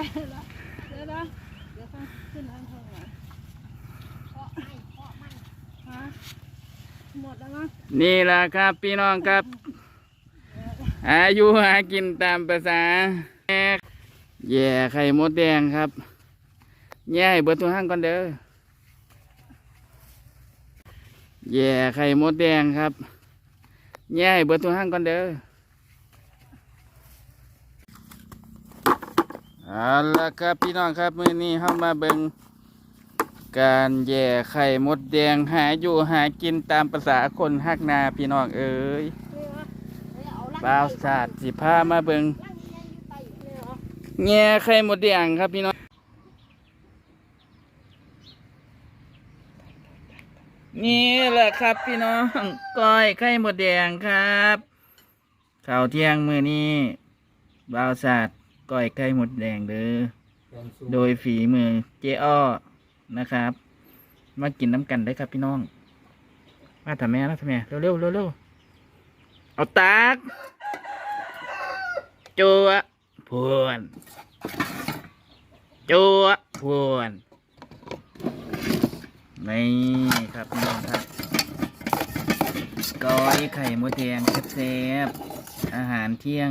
แล้วเดี๋ยวนะเดี๋ยวต้องขึ้นน้ำเท่าะไหร่ฮะหมดแล้วมั้งนี่แหละครับพี่น้องครับอายุหากินตามภาษาแย่ไข่มดแดงครับแย่ให้เบิดตัวห้างก่อนเด้อแย่ไข่มดแดงครับแย่ให้เบิดตัวห้างก่อนเด้อ เอาละครับพี่น้องครับมื้อนี้เข้ามาเบิงการแย่ไข่มดแดงหาอยู่หากินตามภาษาคนฮักนาพี่น้องเอ้ยบ่าวศาสตร์สิพามาเบิงแง่ไข่มดแดงครับพี่น้องนี่แหละครับพี่น้องก้อยไข่มดแดงครับข้าวเที่ยงมื้อนี้บ่าวศาสตร์ ก้อยไข่มดแดงเด้อโดยฝีมือเจ๊อ้อนะครับ มากินน้ำกันได้ครับพี่น้อง มาทำแม่นะทำแม่เร็วเร็วเร็วเร็วเอาตากจัวพวนจัวพวนนี่ครับพี่น้องครับก้อยไข่มดแดงแซ่บๆอาหารเที่ยง